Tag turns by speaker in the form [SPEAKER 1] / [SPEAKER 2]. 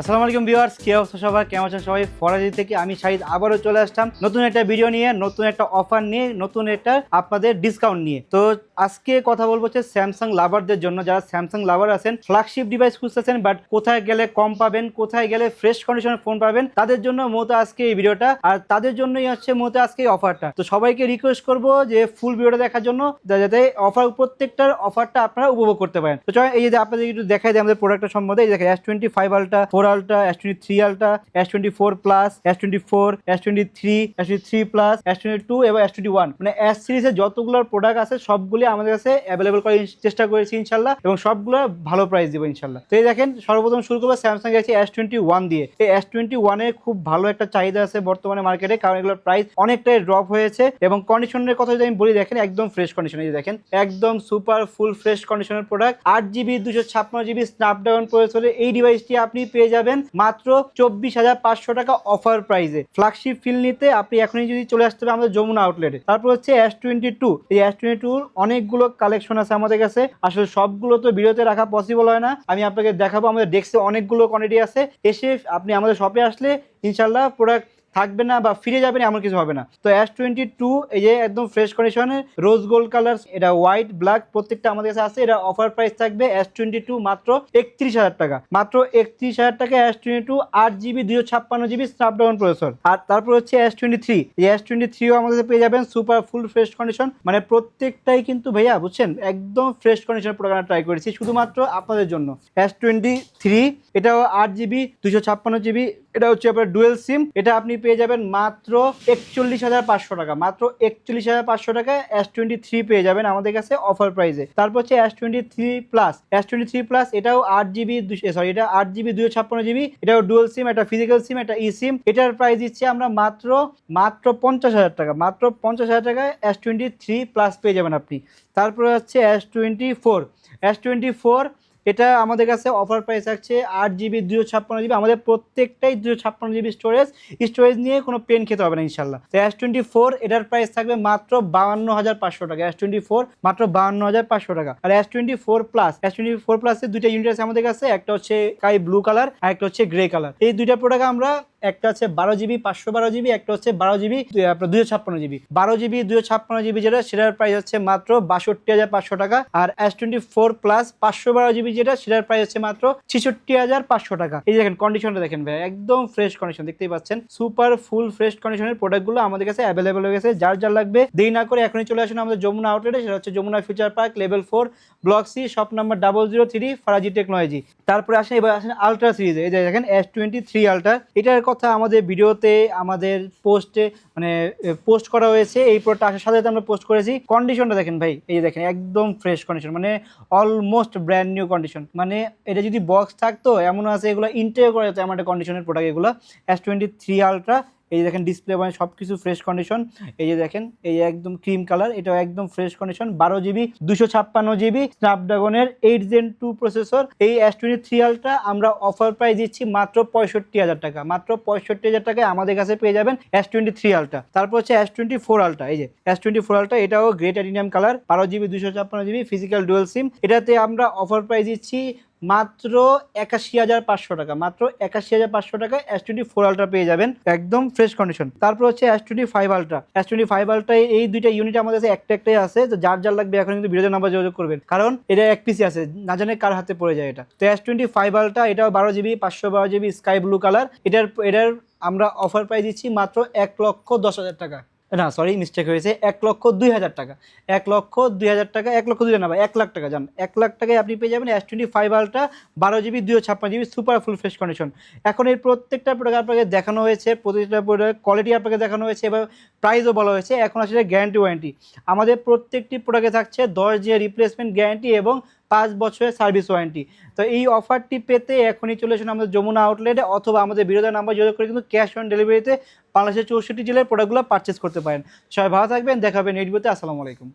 [SPEAKER 1] আসসালামু আলাইকুম ভিউয়ার্স, কি অবস্থা সবার? কেমন আছেন সবাই? ফরাজি থেকে আমি শাহিদ আবারও চলে আসলাম নতুন একটা ভিডিও নিয়ে, নতুন একটা অফার নিয়ে, নতুন একটা আপনাদের ডিসকাউন্ট নিয়ে। তো আজকে কথা বলব হচ্ছে স্যামসাং লাভারদের জন্য। যারা স্যামসাং লাভার আছেন ফ্ল্যাগশিপ ডিভাইস খুঁজতেছেন বাট কোথায় গেলে কম পাবেন, কোথায় গেলে ফ্রেশ কন্ডিশনের ফোন পাবেন, তাদের জন্য মূলত আজকে এই ভিডিওটা আর তাদের জন্যই হচ্ছে মূলত আজকে এই অফারটা তো সবাইকে রিকোয়েস্ট করব যে ফুল ভিডিওটা দেখার জন্য যাতে অফার প্রত্যেকটার অফারটা আপনারা উপভোগ করতে পারেন। তো চলেন, এই যে আপনাদের একটু দেখাই দিই, আমাদের প্রোডাক্টের সম্বন্ধে। এই দেখেন S twenty five ultra four ultra S twenty three ultra S twenty four plus S twenty four S twenty three S twenty three plus S twenty two এবং এস টোয়েন্টি ওয়ান মানে এস সিরিজের যতগুলো product আছে, সবগুলি আমাদের কাছে available করার চেষ্টা করেছি ইনশাল্লাহ, এবং সবগুলো ভালো প্রাইস দিব ইনশাল্লাহ। তো এই দেখেন, সর্বপ্রথম শুরু করব স্যামসাং গেছে এস টোয়েন্টি ওয়ান দিয়ে। এই এস টোয়েন্টি ওয়ানে খুব ভালো একটা চাহিদা আছে বর্তমানে মার্কেটে কারণ এগুলোর প্রাইস অনেকটাই ড্রপ হয়েছে, এবং কন্ডিশনের কথা যদি আমি বলি, দেখেন একদম ফ্রেশ কন্ডিশন এই দেখেন, একদম সুপার ফুল ফ্রেশ কন্ডিশনের প্রোডাক্ট আট জিবি দুশো ছাপ্পান্ন জিবি স্ন্যাপড্রাগন প্রসেসরে এই ডিভাইসটি আপনি পেয়ে যাবেন মাত্র চব্বিশ হাজার পাঁচশো টাকা অফার প্রাইসে ফ্ল্যাগশিপ ফিল নিতে আপনি এখনই যদি চলে আসতে হবে আমাদের যমুনা আউটলেটে তারপর হচ্ছে এস টোয়েন্টি টু এই এস টোয়েন্টি টুর অনেকগুলো কালেকশন আছে আমাদের কাছে। আসলে সবগুলো তো ভিডিওতে রাখা পসিবল হয় না। আমি আপনাকে দেখাবো আমাদের ডেস্কে অনেকগুলো কোয়ান্টিটি আছে। এসে আপনি আমাদের শপে আসলে ইনশাল্লাহ প্রোডাক্ট থাকবে না বা ফিরে যাবে না, এমন কিছু হবে না। তো এস টোয়েন্টি টু এই যে একদম ফ্রেশ কন্ডিশনে রোজ গোল্ড কালার এটা হোয়াইট ব্ল্যাক প্রত্যেকটা আমাদের কাছে আছে। এটা অফার প্রাইস থাকবে এস টোয়েন্টি টু মাত্র একত্রিশ হাজার টাকা। মাত্র একত্রিশ হাজার টাকা এস টোয়েন্টি টু আট জিবি দুশো ছাপ্পান্ন জিবি স্ন্যাপড্রাগন প্রসেসর আর তারপর হচ্ছে এস টোয়েন্টি থ্রি এই এস টোয়েন্টি থ্রিও আমাদের পেয়ে যাবেন সুপার ফুল ফ্রেশ কন্ডিশন মানে প্রত্যেকটাই কিন্তু ভাইয়া, বুঝছেন? একদম ফ্রেশ কন্ডিশন প্রোগ্রাম ট্রাই করেছি, শুধুমাত্র আপনাদের জন্য। এস টোয়েন্টি থ্রি এটাও আট জিবি দুশো ছাপ্পান্ন জিবি এটা হচ্ছে আপনার ডুয়েল সিম এটা আপনি পেয়ে যাবেন মাত্র একচল্লিশ হাজার পাঁচশো টাকা, মাত্র একচল্লিশ হাজার পাঁচশো টাকায় এস টোয়েন্টি থ্রি পেয়ে যাবেন আমাদের কাছে অফার প্রাইসে তারপর হচ্ছে S twenty three plus S twenty three plus এটাও আট জিবি সরি এটা আট জিবি দুশো ছাপ্পান্ন জিবি এটাও ডুয়েল সিম এটা ফিজিক্যাল সিম এটা ই সিম এটার প্রাইস দিচ্ছে আমরা মাত্র মাত্র পঞ্চাশ হাজার টাকা, মাত্র পঞ্চাশ হাজার টাকায় এস টোয়েন্টি থ্রি প্লাস পেয়ে যাবেন আপনি। তারপরে হচ্ছে S twenty four S twenty four এটা আমাদের কাছে অফার প্রাইস আছে আট জিবি দুশো ছাপ্পান্ন জিবি আমাদের প্রত্যেকটাই দুশো ছাপ্পান্ন জিবি স্টোরেজ স্টোরেজ নিয়ে কোনো পেন খেতে হবে না ইনশাল্লাহ তো এস টোয়েন্টি ফোর এটার প্রাইস থাকবে মাত্র বাউান্ন হাজার পাঁচশো টাকা। এস টোয়েন্টি ফোর মাত্র বাউান্ন হাজার পাঁচশো টাকা। আর S twenty four plus S twenty four প্লাসের দুইটা ইউনিট আছে আমাদের কাছে, একটা হচ্ছে কাই ব্লু কালার আর একটা হচ্ছে গ্রে কালার এই দুইটা প্রোডাক্ট আমরা একটা হচ্ছে বারো জিবি, পাঁচশো বারো জিবি, একটা হচ্ছে বারো জিবি দুশো ছাপ্পান্ন জিবি। বারো জিবি দুশো ছাপ্পান্ন জিবি যেটা, সেটার প্রাইস হচ্ছে মাত্র বাষট্টি হাজার পাঁচশো টাকা। আর এস টোয়েন্টি ফোর প্লাস পাঁচশো বারো জিবি যেটা, সেটার প্রাইস হচ্ছে মাত্র ছেষট্টি হাজার পাঁচশো টাকা। এই দেখেন কন্ডিশনটা দেখেন ভাই একদম ফ্রেশ কন্ডিশন দেখতেই পাচ্ছেন। সুপার ফুল ফ্রেশ কন্ডিশনের প্রোডাক্টগুলো আমাদের কাছে অ্যাভেলেবেল হয়ে গেছে। যার যার লাগবে, দেরি না করে এখনই চলে আসুন আমাদের যমুনা আউটলেটে সেটা হচ্ছে Jamuna future park level four block C shop number double zero three Faraji technology তারপরে আসেন, এবার আসেন আলট্রা সিরিজে এই দেখেন এস টোয়েন্টি থ্রি আলট্রা এটার কথা আমাদের ভিডিওতে, আমাদের পোস্টে মানে পোস্ট করা হয়েছে। এই প্রোডাক্টটা আসার সাথে সাথে আমরা পোস্ট করেছি। কন্ডিশনটা দেখেন ভাই। এই যে দেখেন, একদম ফ্রেশ কন্ডিশন মানে অলমোস্ট ব্র্যান্ড নিউ কন্ডিশন মানে এটা যদি বক্স থাকতো এমন আছে, এগুলো ইন্টেও করা যেত আমার কন্ডিশনের প্রোডাক্ট এগুলো এস টোয়েন্টি থ্রি আলট্রা এই যে দেখেন ডিসপ্লে মানে সব কিছু ফ্রেশ কন্ডিশন এই যে দেখেন, এই যে একদম ক্রিম কালার এটাও একদম ফ্রেশ কন্ডিশন বারো জিবি দুশো ছাপ্পান্ন জিবি স্ন্যাপড্রাগনের এইট জেন টু প্রসেসর এই এস টোয়েন্টি থ্রি আলটা আমরা অফার প্রাইস দিচ্ছি মাত্র পঁয়ষট্টি হাজার টাকা। মাত্র পঁয়ষট্টি হাজার টাকায় আমাদের কাছে পেয়ে যাবেন এস টোয়েন্টি থ্রি আলটা তারপর হচ্ছে এস টোয়েন্টি ফোর আলটা এই যে এস টোয়েন্টি ফোর আলটা এটাও গ্রেট অ্যাডিনিয়াম কালার বারো জিবি দুশো ছাপ্পান্ন জিবি ফিজিক্যাল ডুয়েল সিম এটাতে আমরা অফার প্রাইস দিচ্ছি মাত্র একাশি হাজার পাঁচশো টাকা, মাত্র একাশি হাজার পাঁচশো টাকায় এস টোয়েন্টি ফোর আলট্রা পেয়ে যাবেন, একদম ফ্রেশ কন্ডিশন তারপর হচ্ছে S twenty five Ultra S twenty five আলট্রায় এই দুইটা ইউনিট আমাদের কাছে একটা একটাই আছে, তো যার যার লাগবে এখন কিন্তু বিরোধী নাম্বার যোগাযোগ করবেন। কারণ এটা এক পিসি আছে, না জানে কার হাতে পড়ে যায় এটা। তো এস টোয়েন্টি ফাইভ আলট্রা এটাও বারো জিবি পাঁচশো বারো জিবি স্কাই ব্লু কালার এটার এটার আমরা অফার প্রাইস দিচ্ছি মাত্র এক লক্ষ দশ হাজার টাকা। না সরি মিস্টেক হয়েছে। এক লক্ষ দুই হাজার টাকা। এক লক্ষ দুই হাজার টাকা, এক লক্ষ দুই না এক লাখ টাকা, জান। এক লাখ টাকায় আপনি পেয়ে যাবেন এস টোয়েন্টি ফাইভ আলটা বারো জিবি দুশো ছাপ্পান্ন GB super full fresh condition এখন এই প্রত্যেকটা প্রোডাক্ট আপনাকে দেখানো হয়েছে প্রত্যেকটা প্রোডাক্ট কোয়ালিটি আপনাকে দেখানো হয়েছে, এবার প্রাইসও বলা হয়েছে। এখন আসলে গ্যারান্টি ওয়ারেন্টি আমাদের প্রত্যেকটি প্রোডাক্টে থাকছে দশ দিনের রিপ্লেসমেন্ট গ্যারান্টি এবং পাঁচ বছরের সার্ভিস ওয়ারেন্টি। তো এই অফারটি পেতে এখনই চলে আসুন আমাদের যমুনা আউটলেটে অথবা আমাদের বিরোধী নাম্বার যোগাযোগ করে কিন্তু ক্যাশ অন ডেলিভারিতে বাংলাদেশের চৌষট্টি জেলার প্রোডাক্টগুলো পারচেস করতে পারেন। সবাই ভালো থাকবেন দেখাবেন এই ভিডিওতে আসসালামু আলাইকুম।